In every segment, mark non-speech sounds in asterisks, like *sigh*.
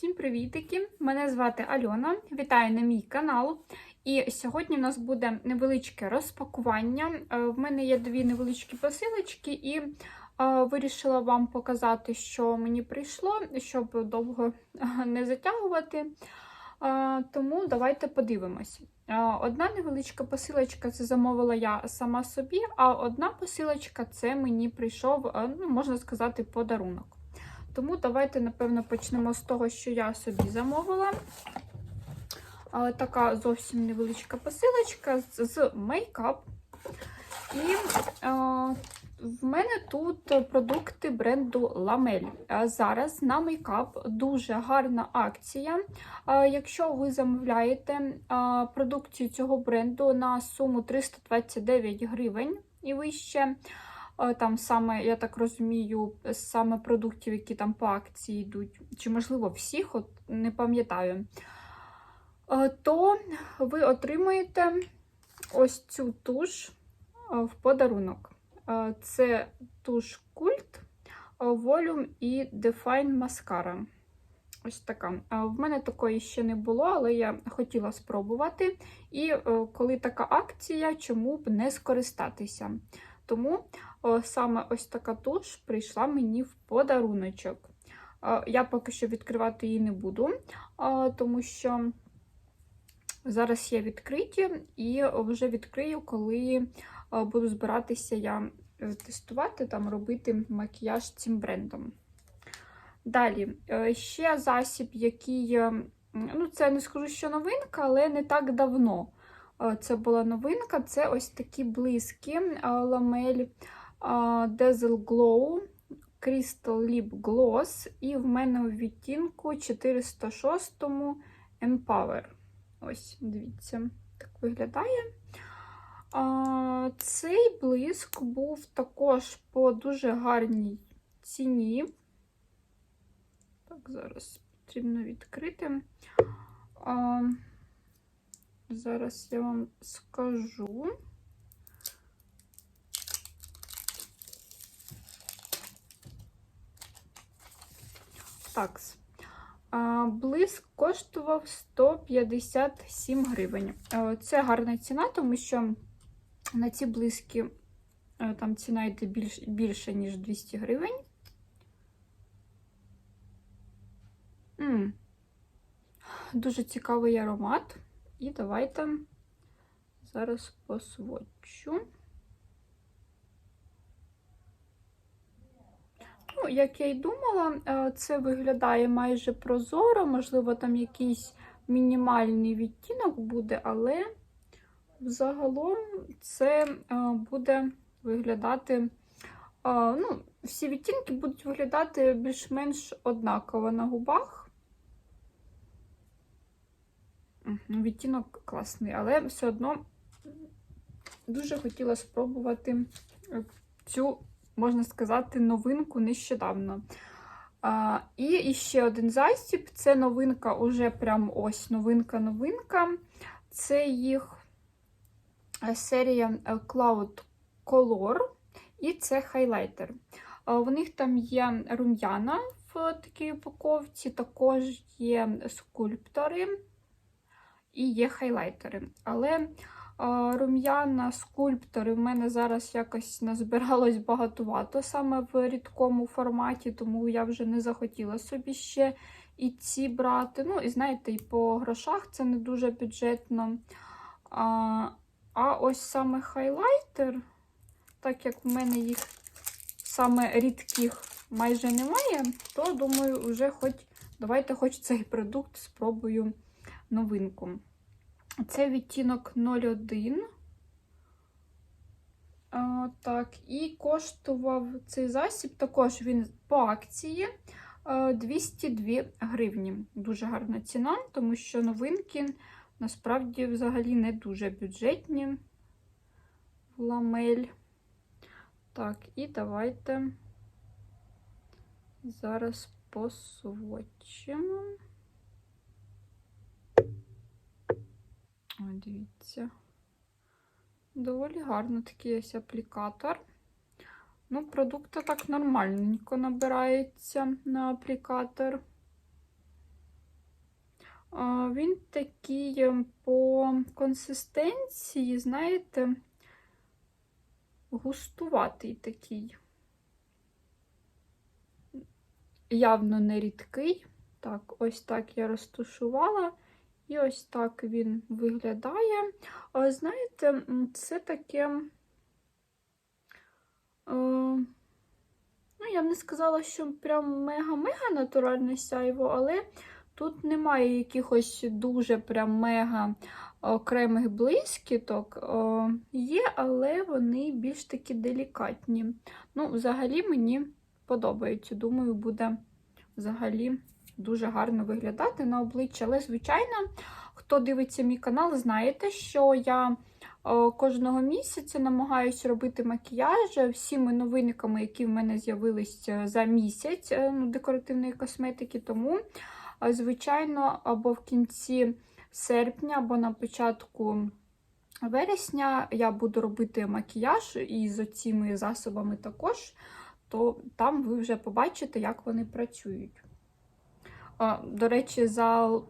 Всім привітики! Мене звати Альона. Вітаю на мій канал. І сьогодні у нас буде невеличке розпакування. Е, В мене є дві невеличкі посилочки, і е, вирішила вам показати, що мені прийшло, щоб довго е, не затягувати. Тому давайте подивимось. Одна невеличка посилочка це замовила я сама собі, а одна посилочка це мені прийшов, ну, можна сказати, подарунок. Тому давайте, напевно, почнемо з того, що я собі замовила. Така зовсім невеличка посилочка з, мейкап. І а, в мене тут продукти бренду. А Зараз на мейкап дуже гарна акція. А, Якщо ви замовляєте а, продукцію цього бренду на суму 329 гривень і вище, там саме, я так розумію, саме продуктів, які там по акції йдуть, чи, можливо, всіх, от не пам'ятаю, е, то ви отримаєте ось цю туш е, в подарунок. Е, Це туш культ, Volume і Define Mascara. Ось така. Е, В мене такої ще не було, але я хотіла спробувати. І е, коли така акція, чому б не скористатися? Тому саме ось така туш прийшла мені в подаруночок. О, Я поки що відкривати її не буду, о, тому що зараз є відкриті, і вже відкрию, коли о, буду збиратися я е, тестувати, там робити макіяж цим брендом. Далі, е, ще засіб, який, е, ну, це не скажу, що новинка, але не так давно. Е, Це була новинка. Це ось такі блиски ламель Dazzle Glow Crystal Lip Gloss. І в мене у відтінку 406 Empower. Ось, дивіться, так виглядає. А, Цей блиск був також по дуже гарній ціні. Так, зараз потрібно відкрити. А, Зараз я вам скажу. Так, блиск коштував 157 гривень. Е, Це гарна ціна, тому що на ці блиски е, там ціна йде більш, більше, ніж 200 гривень. М -м. Дуже цікавий аромат. І давайте зараз посвочу. Ну, як я й думала, це виглядає майже прозоро, можливо, там якийсь мінімальний відтінок буде, але взагалом це буде виглядати, ну, всі відтінки будуть виглядати більш-менш однаково на губах. Відтінок класний, але все одно дуже хотіла спробувати цю, можна сказати, новинку нещодавно. І ще один засіб це новинка, уже прям ось новинка-новинка. Це їх серія Cloud Color, і це хайлайтер. В них там є рум'яна в такій упаковці, також є скульптори і є хайлайтери. Але рум'яна скульптори в мене зараз якось назбиралось багатувато саме в рідкому форматі, тому я вже не захотіла собі ще і ці брати. Ну, і знаєте, і по грошах це не дуже бюджетно. А, а ось саме хайлайтер, так як в мене їх саме рідких майже немає, то думаю, вже хоч давайте хоч цей продукт спробую новинку. Це відтінок 01. А, так, і коштував цей засіб, також він по акції 202 гривні. Дуже гарна ціна, тому що новинки насправді взагалі не дуже бюджетні. Ламель. Так, і давайте зараз посвочимо. Дивіться. Доволі гарно такий ось аплікатор. Ну, продукт так нормальненько набирається на аплікатор. Він такий ем, по консистенції, знаєте, густуватий такий. Явно не рідкий. Так, ось так я розташувала. І ось так він виглядає. Знаєте, це таке. е, Ну, я б не сказала, що прям мега-мега натуральне сяйво, але тут немає якихось дуже прям мега окремих блискіток. Е, Є, але вони більш такі делікатні. Ну, взагалі мені подобається. Думаю, буде взагалі дуже гарно виглядати на обличчя. Але, звичайно, хто дивиться мій канал, знаєте, що я е, кожного місяця намагаюся робити макіяж всіми новинками, які в мене з'явились за місяць е, ну, декоративної косметики. Тому, е, звичайно, або в кінці серпня, або на початку. Вересня я буду робити макіяж і з цими засобами також, то там ви вже побачите, як вони працюють. До речі, за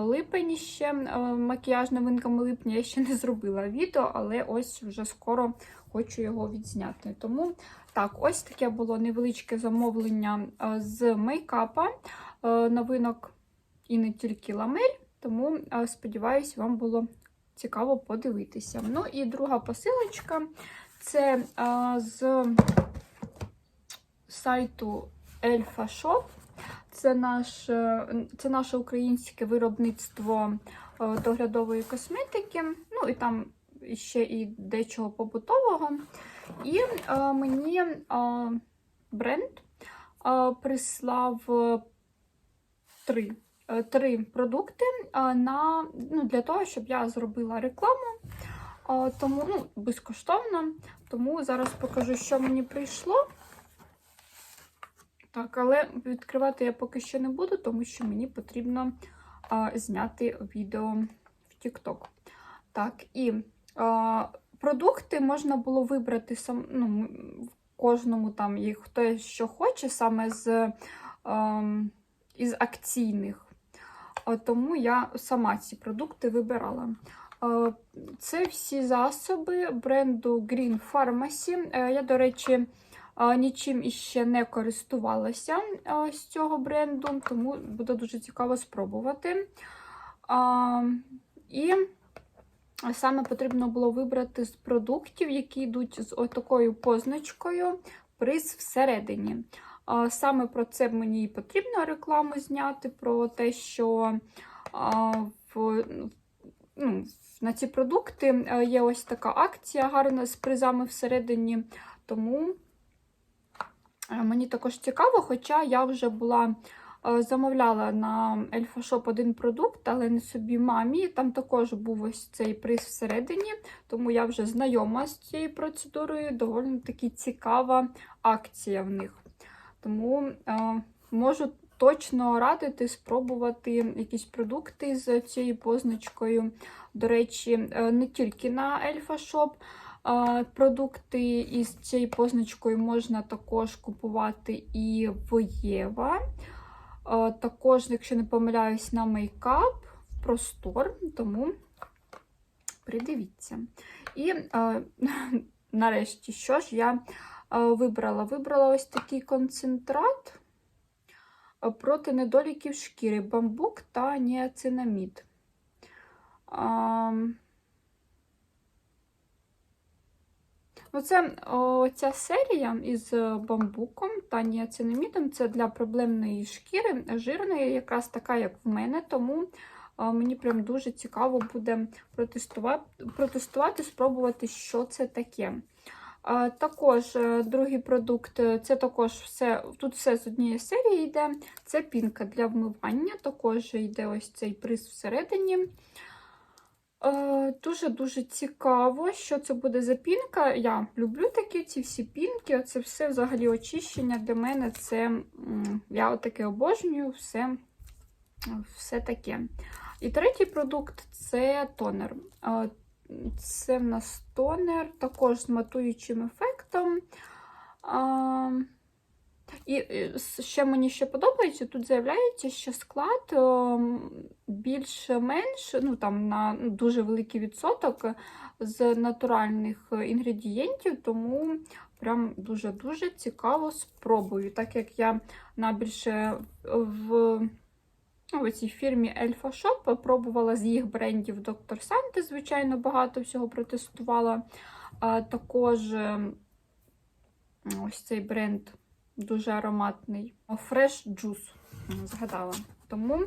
липень ще макіяж новинками липня я ще не зробила відео, але ось вже скоро хочу його відзняти. Тому так, ось таке було невеличке замовлення з мейкапа, новинок і не тільки ламель, тому а, сподіваюсь, вам було цікаво подивитися. Ну і друга посилочка це з сайту Elfa Shop. Це, наш, е, це наше українське виробництво е, доглядової косметики, ну і там ще і дечого побутового. І е, мені е, бренд е, прислав е, три, три продукти на, ну, для того, щоб я зробила рекламу. Е, тому ну, безкоштовно. Тому зараз покажу, що мені прийшло. Так, але відкривати я поки що не буду, тому що мені потрібно а, зняти відео в TikTok. Так, і а, продукти можна було вибрати сам, ну, в кожному там, і хто що хоче, саме з а, із акційних. А, тому я сама ці продукти вибирала. А, це всі засоби бренду Green Pharmacy. А, я, до речі, Нічим іще не користувалася з цього бренду, тому буде дуже цікаво спробувати. І саме потрібно було вибрати з продуктів, які йдуть з такою позначкою приз всередині. Саме про це мені потрібно рекламу зняти, про те, що в, ну, на ці продукти є ось така акція гарна з призами всередині. Тому мені також цікаво, хоча я вже була е, замовляла на Ельфашоп один продукт, але не собі мамі. Там також був ось цей приз всередині, тому я вже знайома з цією процедурою, доволі таки цікава акція в них. Тому е, можу точно радити спробувати якісь продукти з цією позначкою. До речі, не тільки на Ельфашоп. Продукти із цією позначкою можна також купувати і в Єва. Також, якщо не помиляюсь, на мейкап в простор, тому придивіться. І *laughs* нарешті, що ж я вибрала? Вибрала ось такий концентрат проти недоліків шкіри, бамбук та ніацинамід. Оце о, ця серія із бамбуком та ніацинамідом це для проблемної шкіри, жирної, якраз така, як в мене, тому о, мені прям дуже цікаво буде протестувати, протестувати спробувати, що це таке. А, також е, другий продукт це також все, тут все з однієї серії йде. Це пінка для вмивання, також йде ось цей приз всередині. Дуже-дуже цікаво, що це буде за пінка. Я люблю такі ці всі пінки. Це все взагалі очищення для мене це я отаке обожнюю, все, все таке. І третій продукт це тонер. Це в нас тонер, також з матуючим ефектом. І е, ще мені ще подобається, тут заявляється, що склад ем, більш-менш, ну там на дуже великий відсоток з натуральних е, інгредієнтів, тому прям дуже-дуже цікаво спробую. Так як я на більше в ну, в цій фірмі Elfa Shop пробувала з їх брендів Dr. Sante, звичайно, багато всього протестувала. Також е, ось цей бренд дуже ароматний. Fresh Juice, згадала. Тому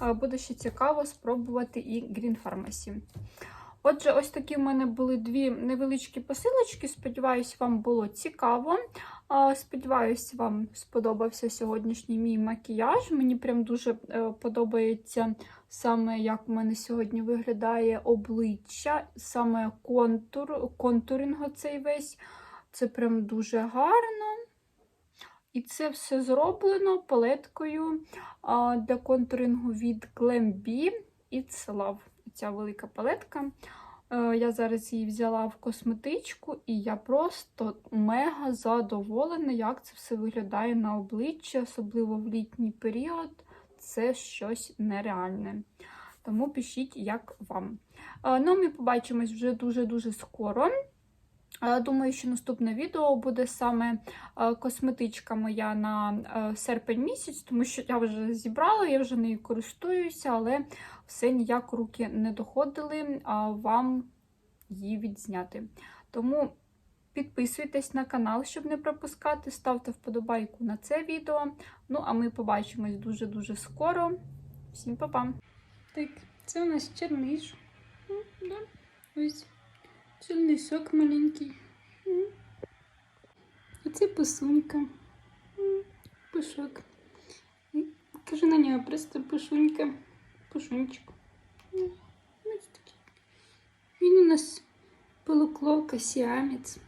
буде ще цікаво спробувати і Green Pharmacy. Отже, ось такі в мене були дві невеличкі посилочки. Сподіваюсь, вам було цікаво. Сподіваюсь, вам сподобався сьогоднішній мій макіяж. Мені прям дуже е, подобається саме, як в мене сьогодні виглядає обличчя, саме контур, контуринг цей весь. Це прям дуже гарно. І це все зроблено палеткою для контурингу від Glam-B It's Love. Ця велика палетка. Е, Я зараз її взяла в косметичку, і я просто мега задоволена, як це все виглядає на обличчі, особливо в літній період. Це щось нереальне. Тому пишіть, як вам. Е, Ну, ми побачимось вже дуже-дуже скоро. Думаю, що наступне відео буде саме косметичка моя на серпень місяць, тому що я вже зібрала, я вже нею користуюся, але все ніяк руки не доходили вам її відзняти. Тому підписуйтесь на канал, щоб не пропускати, ставте вподобайку на це відео. Ну, а ми побачимось дуже-дуже скоро. Всім па-па! Так, це у нас черниш. Да. Ось чорний сок маленький. М. Оце писунька. М, Пушок. М, Кажу на нього просто пушунька. Пушунчик. М, Ось такий. Він у нас полукловка, сіамець.